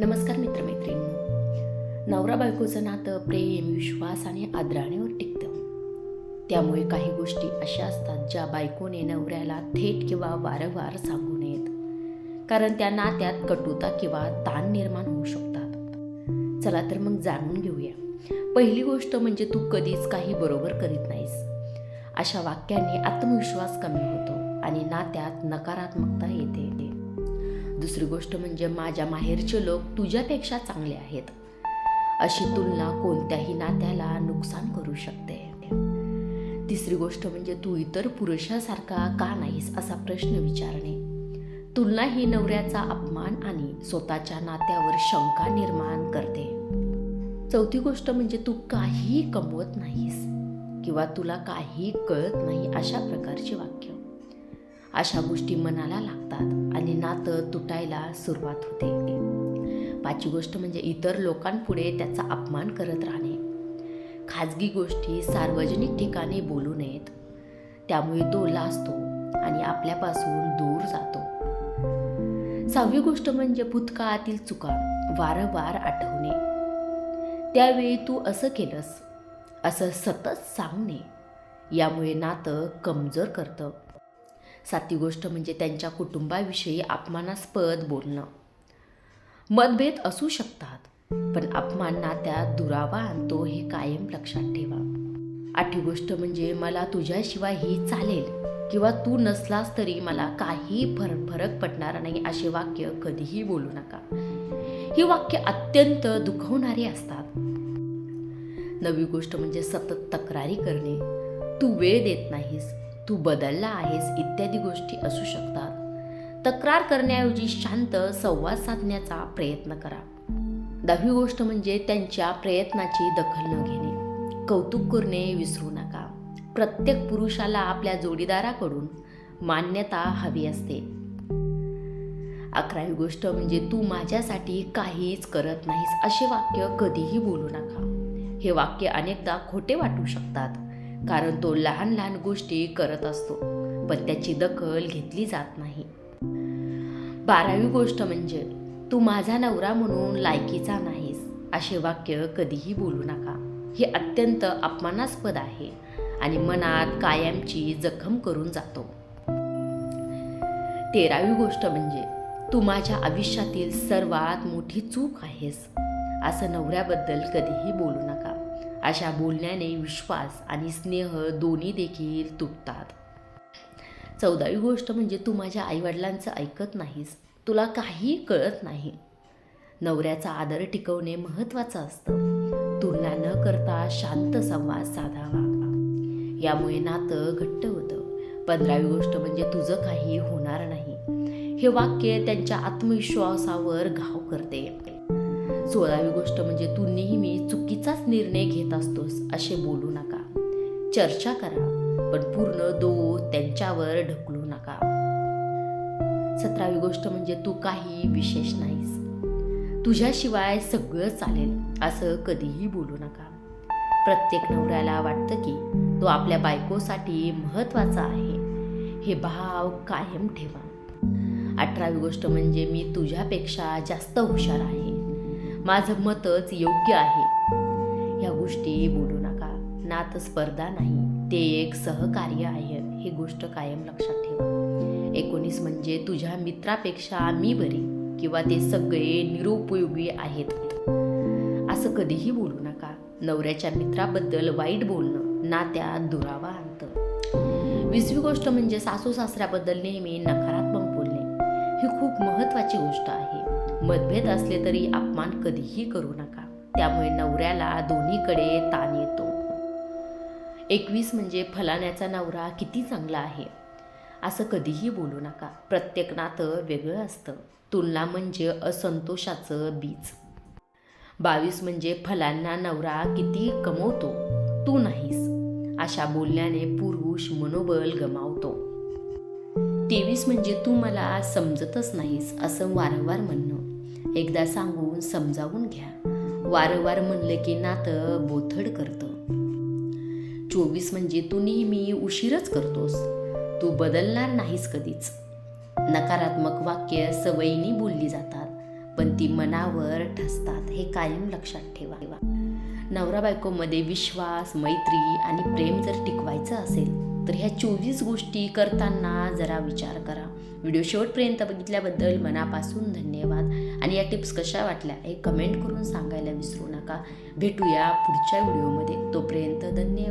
नमस्कार मित्रमैत्रिणी नवरा बायकोचं नातं प्रेम विश्वास आणि आदराणीवर टिकतं. त्यामुळे काही गोष्टी अशा असतात ज्या बायकोने नवऱ्याला थेट किंवा वारंवार सांगू नयेत. कारण त्या नात्यात कटुता किंवा ताण निर्माण होऊ शकतात. चला तर मग जाणून घेऊया. पहिली गोष्ट म्हणजे तू कधीच काही बरोबर करीत नाहीस. अशा वाक्याने आत्मविश्वास कमी होतो आणि नात्यात नकारात्मकता येते. दुसरी गोष्ट म्हणजे माझ्या माहेरचे लोक तुझ्यापेक्षा चांगले आहेत. अशी तुलना कोणत्याही नात्याला नुकसान करू शकते. तिसरी गोष्ट म्हणजे तू इतर पुरुषासारखा का नाहीस असा प्रश्न विचारणे. तुलना ही नवऱ्याचा अपमान आणि स्वतःच्या नात्यावर शंका निर्माण करते. चौथी गोष्ट म्हणजे तू काहीही कमवत नाहीस किंवा तुला काही कळत नाही अशा प्रकारची वाक्य. अशा गोष्टी मनाला लागतात आणि नातं तुटायला सुरुवात होते. पाचवी गोष्ट म्हणजे इतर लोकांपुढे त्याचा अपमान करत राहणे. खाजगी गोष्टी सार्वजनिक ठिकाणी बोलू नयेत. त्यामुळे तो लाजतो आणि आपल्यापासून दूर जातो. सहावी गोष्ट म्हणजे भूतकाळातील चुका वारंवार आठवणे. त्यावेळी तू असं केलंस असं सतत सांगणे. यामुळे नातं कमजोर करतं. सातवी गोष्ट म्हणजे त्यांच्या कुटुंबाविषयी अपमानास्पद बोलणं. मतभेद असू शकतात पण अपमान नात्यात दुरावा आणतो हे कायम लक्षात ठेवा. आठवी गोष्ट म्हणजे मला तुझ्याशिवाय ही चालेल किंवा तू नसलास तरी मला काही फरक फरक पडणार नाही असे वाक्य कधीही बोलू नका. ही वाक्य अत्यंत दुखवणारी असतात. नवी गोष्ट म्हणजे सतत तक्रारी करणे. तू वेळ देत नाहीस. तू बदलला आहेस इत्यादी गोष्टी असू शकतात. तक्रार करण्याऐवजी शांत संवाद साधण्याचा प्रयत्न करा. दहावी गोष्ट म्हणजे त्यांच्या प्रयत्नाची दखल न घेणे. कौतुक करणे विसरू नका. प्रत्येक पुरुषाला आपल्या जोडीदाराकडून मान्यता हवी असते. अकरावी गोष्ट म्हणजे तू माझ्यासाठी काहीच करत नाहीस असे वाक्य कधीही बोलू नका. हे वाक्य अनेकदा खोटे वाटू शकतात. कारण तो लहान लहान गोष्टी करत असतो पण त्याची दखल घेतली जात नाही. बारावी गोष्ट म्हणजे तू माझा नवरा म्हणून लायकीचा नाहीस असे वाक्य कधीही बोलू नका. हे अत्यंत अपमानास्पद आहे आणि मनात कायमची जखम करून जातो. तेरावी गोष्ट म्हणजे तू माझ्या आयुष्यातील सर्वात मोठी चूक आहेस असं नवऱ्याबद्दल कधीही बोलू नका. अशा बोलण्याने विश्वास आणि स्नेह दोन्ही देखील तुटतात. चौदावी गोष्ट म्हणजे तू माझ्या आईवडिलांचं ऐकत नाहीस. तुला काही कळत नाही. नवऱ्याचा आदर टिकवणे महत्त्वाचं असतं. तुलना न करता शांत संवाद साधावा. यामुळे नातं घट्ट होतं. पंधरावी गोष्ट म्हणजे तुझं काही होणार नाही. हे वाक्य त्यांच्या आत्मविश्वासावर घाव करते. सोळावी गोष्ट म्हणजे तू नेहमी चुकीचाच निर्णय घेत असतोस असे बोलू नका. चर्चा करा पण पूर्ण दोष त्यांच्यावर ढकलू नका. सतरावी गोष्ट म्हणजे तू काही विशेष नाहीस. तुझ्याशिवाय सगळं चालेल असं कधीही बोलू नका. प्रत्येक नवऱ्याला वाटतं की तो आपल्या बायकोसाठी महत्त्वाचा आहे. हे भाव कायम ठेवा. अठरावी गोष्ट म्हणजे मी तुझ्यापेक्षा जास्त हुशार आहे. माझं मतच योग्य आहे. या गोष्टी बोलू नका. नात स्पर्धा नाही. ते एक सहकार्य आहे. ही गोष्ट कायम लक्षात ठेवा. एकोणीस म्हणजे तुझ्या मित्रापेक्षा मी बरी किंवा ते सगळे निरुपयोगी आहेत. असं कधीही बोलू नका. नवऱ्याच्या मित्राबद्दल वाईट बोलणं नात्यात दुरावा आणतं. वीसवी गोष्ट म्हणजे सासू सासऱ्याबद्दल नेहमी नकारात्मक बोलणे. ही खूप महत्त्वाची गोष्ट आहे. मतभेद असले तरी अपमान कधीही करू नका. त्यामुळे नवऱ्याला दोन्हीकडे ताण येतो. एकवीस म्हणजे फलाण्याचा नवरा किती चांगला आहे? असं कधीही बोलू नका. प्रत्येक नातं वेगळं असतं. तुलना म्हणजे असंतोषाचं बीज. बावीस म्हणजे फलांना नवरा किती कमवतो? तू नाहीस. अशा बोलण्याने पुरुष मनोबल गमावतो. तेवीस म्हणजे तू मला समजतच नाहीस असं वारंवार म्हणणं. एकदा सांगून समजावून घ्या. वारंवार म्हणलं की नातं बोथड करतं. चोवीस म्हणजे तू नेहमी उशीरच करतोस. तू बदलणार नाहीस कधीच. नकारात्मक वाक्य सवयीने बोलली जातात पण ती मनावर ठसतात हे कायम लक्षात ठेवा. नवरा बायकोमध्ये विश्वास मैत्री आणि प्रेम जर टिकवायचं असेल तर ह्या चोवीस गोष्टी करताना जरा विचार करा. व्हिडिओ शेवटपर्यंत बघितल्याबद्दल मनापासून धन्यवाद. आणि या टिप्स कशा वाटल्या हे कमेंट करून सांगायला विसरू नका. भेटूया पुढच्या व्हिडिओमध्ये. तोपर्यंत धन्यवाद.